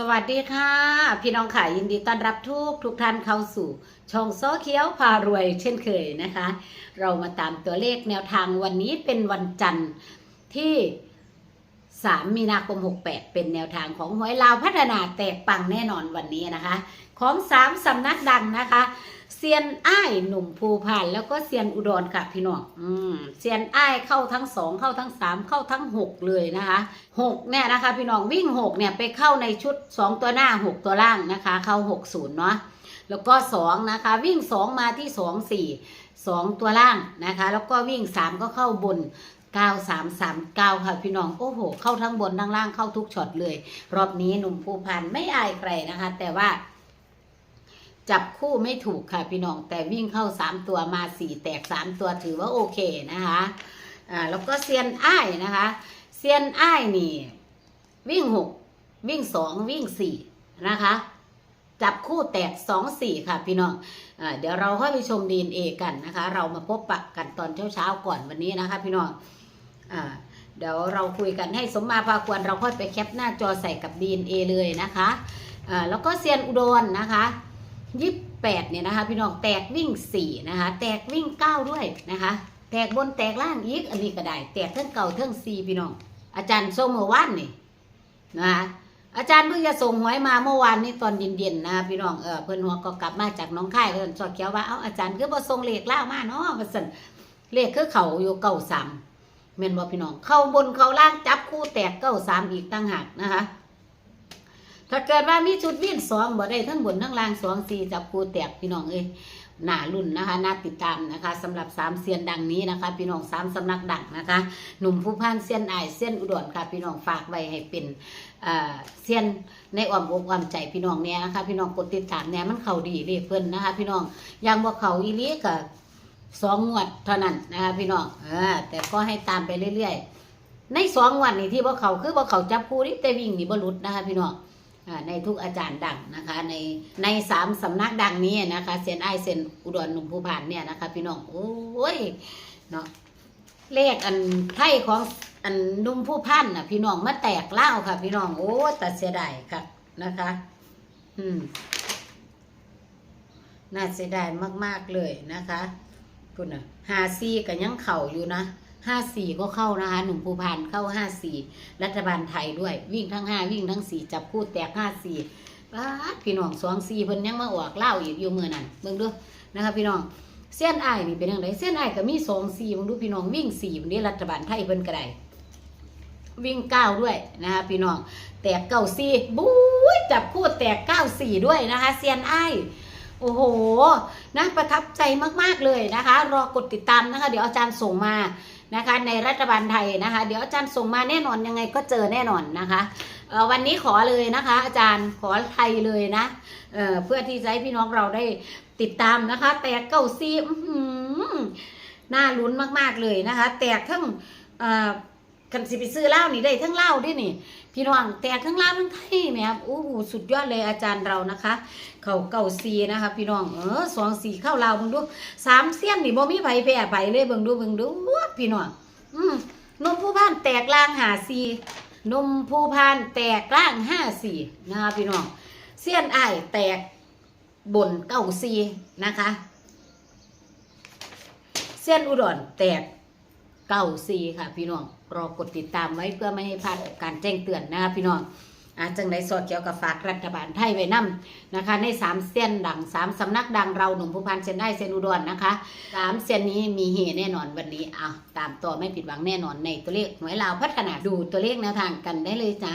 สวัสดีค่ะ พี่น้องค่ะยินดีต้อนรับทุกทุกท่านเข้าสู่ช่องโซเขียวพารวยเช่นเคยนะคะ เรามาตามตัวเลขแนวทางวันนี้เป็นวันจันทร์ที่ 3 มีนาคม 68 เป็นแนวทางของหวยลาวพัฒนาแตกปังแน่นอนวันนี้นะคะ ของ 3สำนักดังนะคะ เซียนอ้ายหนุ่มภูพานแล้วก็เซียนอุดรค่ะพี่น้องอืมเซียนอ้ายเข้าทั้งสองเข้าทั้งสามเข้าทั้งหกเลยนะคะหกเนี่ยนะคะ พี่น้องวิ่งหกเนี่ยไปเข้าในชุดสองตัวหน้าหกตัวล่างนะคะ เข้าหกศูนย์เนาะแล้วก็สองนะคะ วิ่งสองมาที่สองสี่สองตัวล่างนะคะ แล้วก็วิ่งสามก็เข้าบน9339ค่ะพี่น้องโอ้โห เข้าทั้งบนทั้งล่างเข้าทุกช็อตเลย รอบนี้หนุ่มภูพันธ์ไม่อายใครนะคะ แต่ว่า จับคู่ไม่ถูกค่ะพี่น้องแต่วิ่งเข้า3ตัวมา4แตก3ตัวถือว่าโอเคนะคะอ่าแล้วก็เซียนอ้ายนะคะเซียนอ้ายนี่ วิ่ง6วิ่ง2วิ่ง4นะคะ จับคู่แตก2 4ค่ะพี่น้องอเดี๋ยวเราค่อยไปชม DNA กันนะคะ เรามาพบปะกันตอนเช้าๆก่อนวันนี้นะคะ พี่น้องอ่าเดี๋ยวเราคุยกันให้สมมาพาควรเราค่อยไปแคปหน้าจอใส่กับ DNA เลยนะคะอ่าแล้วก็เซียนอุดรนะคะ ยี่แปดเนี่ยนะคะ พี่น้องแตกวิ่งสี่นะคะ แตกวิ่งเก้าด้วยนะคะ แตกบนแตกล่างอีกอันนี้ก็ได้ แตกเท่งเก่าเท่งซีพี่น้อง อาจารย์ส้มเมื่อวานนี่นะคะอาจารย์เพิ่งจะส่งหวยมาเมื่อวานนี้ตอนเย็นๆนะพี่น้องเออเพื่อนหัวก็กลับมาจากน้องค่ายเพื่อนสอดเขียวว่าเอ้าอาจารย์คือบ่ส่งเลขล่ามาเนาะว่าซั่นเลขคือเขาอยู่เก้าสามแม่นบ่พี่น้อง เข้าบนเขาล่างจับคู่แตกเก้าสามอีกตั้งหากนะคะ ถ้าเกิดว่ามีชุดวิ่งสองบ่ได้ทั้งบนทั้งล่างสองสี่จับคูแตกพี่น้องเอ้ยหน้ารุ่นนะคะน่าติดตามนะคะสำหรับสามเซียนดังนี้นะคะ พี่น้องสามสำนักดังนะคะ หนุ่มผู้พันเซียนอายเซียนอุดรค่ะ พี่น้องฝากไว้ให้เป็นเซียนในอ้อมอกอ้อมใจพี่น้องเนี่ยนะคะ พี่น้องกดติดตามเนี่ยมันเขาดีเลยเพิ่นนะคะ พี่น้องอยังบ่เขาอีหลีก็สองงวดเท่านั้นนะคะพี่น้องเออแต่ก็ให้ตามไปเรื่อยๆ ในสองวันนี่ที่บ่เขาคือบ่เขาจับคู่นี่แต่วิ่งนี่บ่หลุดนะคะ พี่น้อง ในทุกอาจารย์ดังนะคะ ในในสามสำนักดังนี้นะคะเซียนไอเซียนอุดรหนุ่มผู้ผ่านเนี่ยนะคะ พี่น้องโอ้ยเนาะเลขอันไทยของอันนุ่มผู้พันน่ะ พี่น้องมาแตกเล่าค่ะ พี่น้องโอ้แต่เสียดายค่ะนะคะ อืมน่าเสียดายมาก ๆ เลยนะคะ คุณน่ะหาสี่ก็ยังเข่าอยู่นะ ห้าสี่ก็เข้านะคะหนุ่มภูพานเข้าห้าสี่รัฐบาลไทยด้วย วิ่งทั้งห้าวิ่งทั้งสี่จับคู่แตกห้าสี่พี่น้องสองสี่เพิ่นยังมาออกเล่าวอีกอยู่มือนั่นเบิ่งดูนะคะพี่น้องเส้นไอ้นี่เป็นยังไงเส้นไอ้ก็มีสองสี่มึงดูพี่น้องวิ่งสี่วันนี้รัฐบาลไทยเพิ่นก็ได้วิ่งเก้าด้วยนะคะพี่น้องแตกเก้าสี่บุ้ยจับคู่แตกเก้าสี่ด้วยนะคะเซียนไอ้โอ้โหนะประทับใจมากๆเลยนะคะ รอกดติดตามนะคะ เดี๋ยวอาจารย์ส่งมา นะคะในรัฐบาลไทยนะคะ เดี๋ยวอาจารย์ส่งมาแน่นอนยังไงก็เจอแน่นอนนะคะวันนี้ขอเลยนะคะ อาจารย์ขอไทยเลยนะเเพื่อที่จะให้พี่น้องเราได้ติดตามนะคะ แตกเก้าซี่หน่าลุ้นมากๆเลยนะคะ แตกทั้งเกันสิไปซื้อเหล้านี่ได้ทั้งเหล้าด้วยนี่ พี่น้องแต่ทั้งเหล้าทั้งไทยแหม่ครับโอ้โหสุดยอดเลยอาจารย์เรานะคะ เขาเก่าซีนะคะ พี่น้องเออสองสีเข้าเราเบิ่งดูสามเสี้ยนนี่บ่มีไผแพ้ไผเลยเบิ่งดูเบิ่งดูพี่น้องอืมนมผู้พานแตกล่างหาซีนมผู้พานแตกล่างห้าสี่นะคะพี่น้องเสี้ยนอ้ายแตกบนเก้าซีนะคะเสี้ยนอุดรแตกเก้าซีค่ะ พี่น้อง รอกดติดตามไว้เพื่อไม่ให้พลาดการแจ้งเตือนนะคะพี่น้องอาจังไดสอดเกี่ยวกับฝากรัฐบาลไทยไว้นํนะคะ ในสามเส้นดังสามสำนักดังเราหนุ่มผู้พันเส้นได้เส้นอุดรนะคะสามเส้นนี้มีเฮแน่นอนวันนี้อะตามต่อไม่ผิดหวังแน่นอนในตัวเลขหวยลาวพัฒนาดูตัวเลขแนวทางกันได้เลยจ้า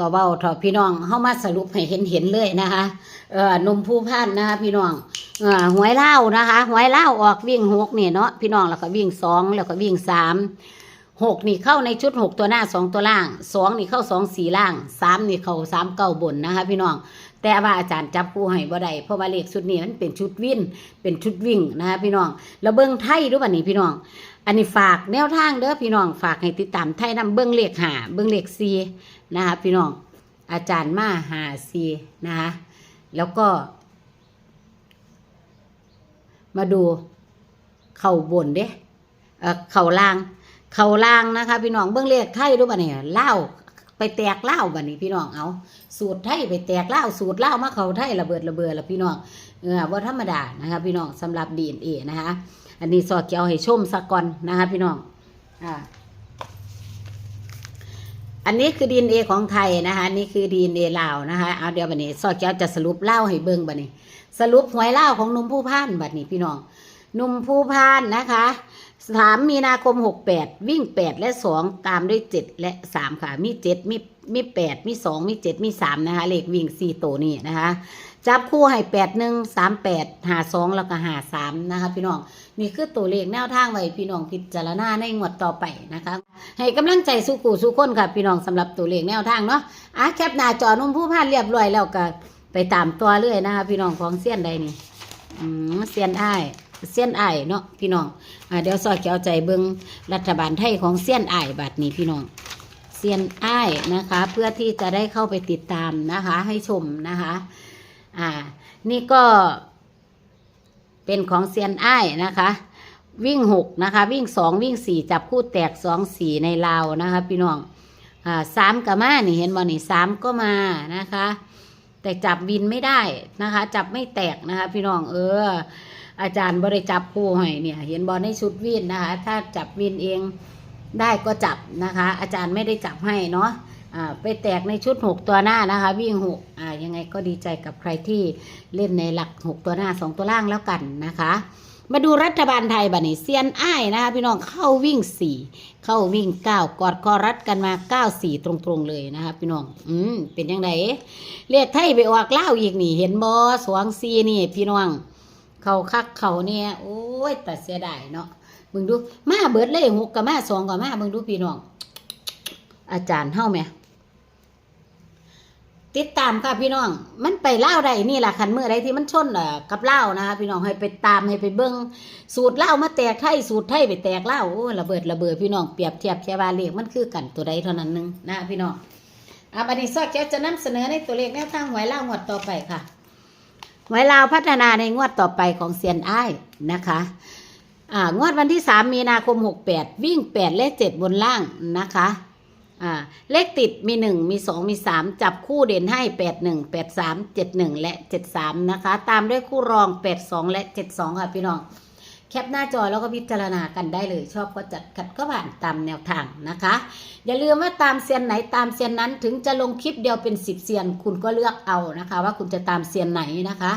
ก็เว้าถอพี่น้องเข้ามาสรุปให้เห็นเห็นเลยนะคะเออหนุ่มผู้พันนะคะพี่น้องเอ่อหวยเล่านะคะหวยเล่าออกวิ่งหกนี่เนาะพี่น้องแล้วก็วิ่งสองแล้วก็วิ่งสาม หกนี่เข้าในชุดหกตัวหน้าสองตัวล่างสองนี่เข้าสองสี่ล่างสามนี่เข้าสามเก้าบนนะคะพี่น้อง แต่ว่าอาจารย์จับคู่ให้บ่ได้เพราะว่าเลขชุดนี้มันเป็นชุดวิ่งเป็นชุดวิ่งนะคะพี่น้องแล้วเบิ้งไทยรู้ป่ะนี่พี่น้อง อันนี้ฝากแนวทางเด้อพี่น้องฝากให้ติดตามไทยนำเบิ้งเลขหาเบิ้งเลขซีนะคะพี่น้องอาจารย์มาหาซีนะคะแล้วก็ มาดูเข่าบนเด้อเข่าล่าง เขาล่างนะคะ พี่น้องเบื้องเลขไทยรู้ป่ะเนี่ยเล่าไปแตกเล่าบัดนี้พี่น้องเอาสูตรไทยไปแตกเล่าสูตรเล่ามาเขาไทยระเบิดระเบิดละพี่น้องเออว่าธรรมดานะคะพี่น้องสำหรับ DNA นะคะ อันนี้สอดเกียวให้ชมสักก่อนนะคะพี่น้องอ่าอันนี้คือ DNA ของไทยนะคะนี่คือ DNA ลาวนะคะเอาเดี๋ยวบัดนี้สอดแก้วจะสรุปเล่าให้เบิ่งบัดนี้ สรุปหวยเล่าของหนุ่มผู้พานบัดนี้พี่น้องหนุ่มผู้พานนะคะ สามมีนาคมหกแปดวิ่งแปดและสองตามด้วยเจ็ดและสามค่ะ มีเจ็ดมีมีแปดมีสองมีเจ็ดมีสามนะคะ เลขวิ่งสี่ตัวนี้นะคะ จับคู่ให้แปดหนึ่งสามแปดหาสองแล้วก็หาสามนะคะ พี่น้อง นี่คือตัวเลขแนวทางไว้พี่น้องพิจารณาในงวดต่อไปนะคะ ให้กำลังใจสู้กูสู้คนค่ะ พี่น้องสำหรับตัวเลขแนวทางเนาะอะแคปหน้าจอนุ่มผู้พานเรียบร้อยแล้วก็ไปตามตัวเลยนะคะ พี่น้องของเซียนใดนี่อืมเซียนอ้าย เซียนอายเนาะพี่น้องอ่าเดี๋ยวซอยเกี่ยวใจเบิงรัฐบาลไทยของเซียนอายบัดนี้พี่น้องเซียนอ้ายนะคะ เพื่อที่จะได้เข้าไปติดตามนะคะ ให้ชมนะคะ อ่า นี่ก็ เป็นของเซียนอ้ายนะคะ วิ่งหกนะคะ วิ่งสองวิ่งสี่จับคู่แตกสองสี่ในลาวนะคะ พี่น้องอ่าสามก็มานี่เห็นบ่นี่สามก็มานะคะ แต่จับวินไม่ได้นะคะ จับไม่แตกนะคะ พี่น้องเออ อาจารย์บริจับคู่ให้เนี่ยเห็นบอลในชุดวินนะคะ ถ้าจับวินเองได้ก็จับนะคะ อาจารย์ไม่ได้จับให้เนาะไปแตกในชุดหกตัวหน้านะคะ วิ่งหกอ่ายังไงก็ดีใจกับใครที่เล่นในหลักหกตัวหน้าสองตัวล่างแล้วกันนะคะ มาดูรัฐบาลไทยบัดนี้เซียนอ้ายนะคะพี่น้องเข้าวิ่งสี่เข้าวิ่งเก้ากอดคอรัดกันมาเก้าสี่ตรงๆเลยนะคะพี่น้องอืมเป็นยังไงเรียกไทยไปออกเล่าอีกนี่ เห็นบอสวงซีนี่พี่น้อง เขาคักเขาเนี่ยโอ้ยแต่เสียดายเนาะมึงดูมาเบิดเลยหกกับมาสองกับมามึงดูพี่น้อง อาจารย์เฮ้าไหมติดตามค่ะพี่น้อง มันไปเล่าวใดนี่แหละคันเมื่อใดที่มันชนกับเล่านะคะพี่น้องให้ไปตามให้ไปเบิ้งสูตรเล่ามาแตกไทยสูตรไทยไปแตกเล่าโอ้ระเบิดระเบิดพี่น้องเปรียบเทียบแค่ว่าเลขมันคือกันตัวใดเท่านั้นนึงนะพี่น้องอะบัดนี้ซอกแก้วจะนำเสนอในตัวเลขแนวทางหวยเล่าวงวดต่อไปค่ะ หวยลาวพัฒนาในงวดต่อไปของเซียนอ้ายนะคะอ่างวดวันที่ 3 มีนาคม 68 วิ่ง8และ7บนล่างนะคะอ่าเลขติดมี 1 มี 2 มี 3 จับคู่เด่นให้ 8 1 8 3 7 1 และ 73 นะคะ ตามด้วยคู่รอง 8 2 และ 72 ค่ะพี่น้อง แคปหน้าจอแล้วก็พิจารณากันได้เลย ชอบก็จัดขัดก็ผ่านตามแนวทางนะคะ อย่าลืมว่าตามเซียนไหนตามเซียนนั้นถึงจะลงคลิปเดียวเป็น10เซียน คุณก็เลือกเอานะคะ ว่าคุณจะตามเซียนไหนนะคะ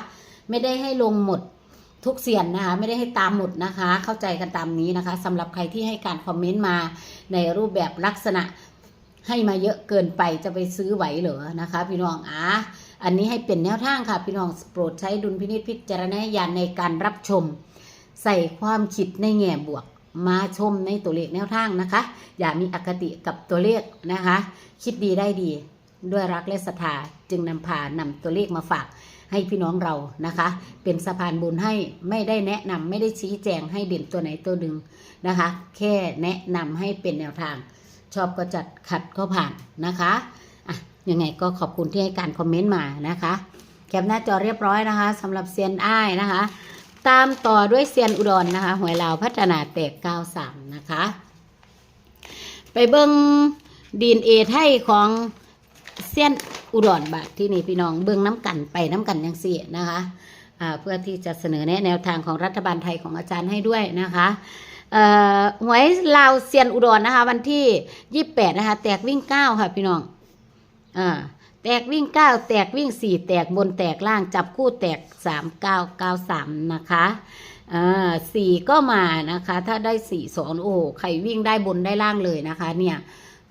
ไม่ได้ให้ลงหมดทุกเซียนนะคะไม่ได้ให้ตามหมดนะคะ เข้าใจกันตามนี้นะคะสำหรับใครที่ให้การคอมเมนต์มาในรูปแบบลักษณะให้มาเยอะเกินไปจะไปซื้อไหวเหรอนะคะ พี่น้องอะอันนี้ให้เป็นแนวทางค่ะ พี่น้องโปรดใช้ดุลพินิจพิจารณญาณในการรับชม ใส่ความคิดในแง่บวก มาชมในตัวเลขแนวทางนะคะ อย่ามีอคติกับตัวเลขนะคะ คิดดีได้ดี ด้วยรักและศรัทธาจึงนำพานำตัวเลขมาฝากให้พี่น้องเรานะคะ เป็นสะพานบุญให้ไม่ได้แนะนำไม่ได้ชี้แจงให้เด่นตัวไหนตัวหนึ่งนะคะ แค่แนะนำให้เป็นแนวทาง ชอบก็จัดขัดก็ผ่านนะคะอะยังไงก็ขอบคุณที่ให้การคอมเมนต์มานะคะ แคปหน้าจอเรียบร้อยนะคะสำหรับเซียนอ้ายนะคะ ตามต่อด้วยเซียนอุดรนะคะหวยลาวพัฒนาแตก93นะคะ ไปเบิงดีนเอไทยของเซียนอุดรบาทที่นี่พี่น้องเบิงน้ำกันไปน้ำกันยังสี่นะคะเพื่อที่จะเสนอแนะแนวทางของรัฐบาลไทยของอาจารย์ให้ด้วยนะคะหวยลาวเซียนอุดรนะคะ วันที่ 28 นะคะ แตกวิ่ง 9 ค่ะพี่น้องอ่า แตกวิ่งเก้าแตกวิ่งสี่แตกบนแตกล่างจับคู่แตกสามเก้าเก้าสามนะคะอ่าสี่ก็มานะคะ ถ้าได้สี่สองโอ้ใครวิ่งได้บนได้ล่างเลยนะคะ เนี่ย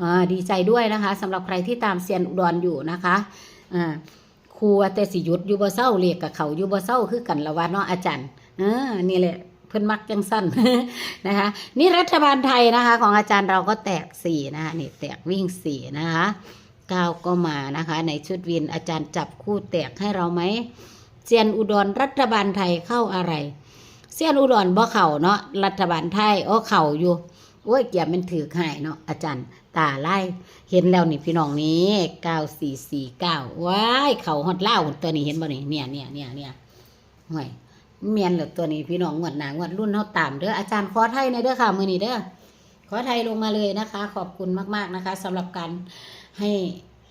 อ่าดีใจด้วยนะคะสำหรับใครที่ตามเซียนอุดรอยู่นะคะอ่าครูแต่สิหยุดอยู่บ่เศร้าเรียกกับเขาอยู่บ่เศร้าคือกันละว่าเนาะอาจารย์เออนี่แหละเพิ่อนมักจังสั้นนะคะ นี่รัฐบาลไทยนะคะ ของอาจารย์เราก็แตกสี่นะคะนี่แตกวิ่งสี่นะคะ ก้าวก็มานะคะ ในชุดวินอาจารย์จับคู่แตกให้เราไหมเซียนอุดรรัฐบาลไทยเข้าอะไรเซียนอุดรบ่เข่าเนาะรัฐบาลไทยโอ้เข่าอยู่โอ้ยเกียบมันถือไห้เนาะอาจารย์ตาไล่เห็นแล้วนี่พี่น้องนี้เก้าสี่สี่เก้าว้ายเข่าฮอดเล่าตัวนี้เห็นบ่นี่เนี่ยเนี่ยเนี่ยเนี่ยห่วยเมียนเหลือตัวนี้พี่น้องงวดหนางวดรุ่นเท่าตามเด้ออาจารย์ขอไทยในอยเด้อค่ะมือนี้เด้อขอไทยลงมาเลยนะคะ ขอบคุณมากๆนะคะสำหรับการ ให้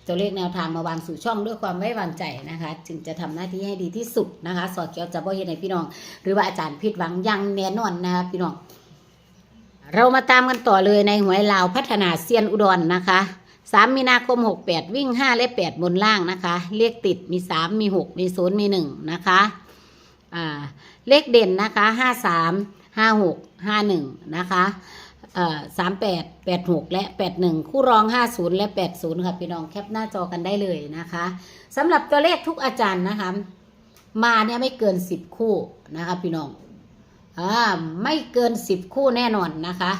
ตัวเลขแนวทางมาวางสู่ช่องด้วยความไว้วางใจนะคะ จึงจะทำหน้าที่ให้ดีที่สุดนะคะ สอดเกียวจะบ่เห็นในพี่น้อง หรือว่าอาจารย์ผิดหวังยังแน่นอนนะคะพี่น้อง เรามาตามกันต่อเลยในหวยลาวพัฒนาเซียนอุดรนะคะสามมีนาคมหกแปดวิ่งห้าและแปดบนล่างนะคะ เลขติดมีสามมีหกมีศูนย์มีหนึ่งนะคะเลขเด่นนะคะห้าสามห้าหกห้าหนึ่งนะคะ สามแปดแปดหกและแปดหนึ่งคู่รองห้าศูนย์และแปดศูนย์ค่ะพี่น้องแคปหน้าจอกันได้เลยนะคะสำหรับตัวเลขทุกอาจารย์นะคะ มาเนี่ยไม่เกินสิบคู่นะคะพี่น้องอ่าไม่เกินสิบคู่แน่นอนนะคะ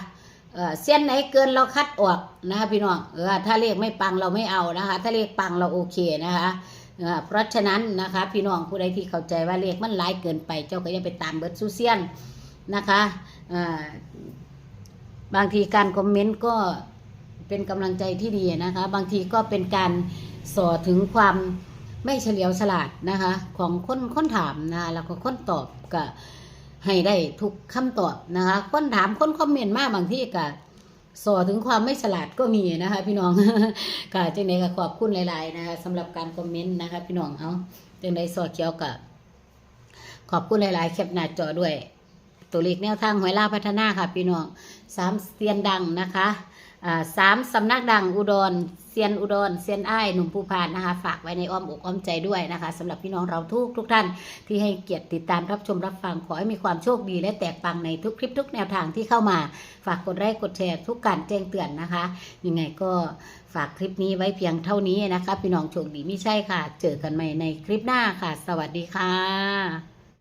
เออเส้นไหนเกินเราคัดออกนะคะพี่น้องเออถ้าเลขไม่ปังเราไม่เอานะคะ ถ้าเลขปังเราโอเคนะคะเพราะฉะนั้นนะคะพี่น้องผู้ใดที่เข้าใจว่าเลขมันหลายเกินไป เจ้าก็อย่าไปตามเบิร์ดซูเซียนนะคะอ่า บางทีการคอมเมนต์ก็เป็นกำลังใจที่ดีนะคะ บางทีก็เป็นการสอถึงความไม่เฉลียวฉลาดนะคะ ของคนคนถามนะคะแล้วก็คนตอบกับให้ได้ทุกคำตอบนะคะ คนถามคนคอมเมนต์มากบางที่ก็สอถึงความไม่ฉลาดก็มีนะคะ พี่น้องก็จังไดก็ขอบคุณหลายๆนะคะสำหรับการคอมเมนต์นะคะ พี่น้องเอาจังไดสอเขียวกับขอบคุณหลายๆแคปหน้าจอด้วย ตัวเลขแนวทางหวยลาพัฒนาค่ะพี่น้องสามเซียนดังนะคะสามสำนักดังอุดรเซียนอุดรเซียนอ้หนุ่มภูพานนะคะ ฝากไว้ในอ้อมอกอ้อมใจด้วยนะคะสำหรับพี่น้องเราทุกทุกท่านที่ให้เกียรติติดตามรับชมรับฟังขอให้มีความโชคดีและแตกปังในทุกคลิปทุกแนวทางที่เข้ามา ฝากกดไลค์กดแชร์ทุกการแจ้งเตือนนะคะยังไงก็ฝากคลิปนี้ไว้เพียงเท่านี้นะคะ พี่น้องโชคดีไม่ใช่ค่ะ เจอกันใหม่ในคลิปหน้าค่ะ สวัสดีค่ะ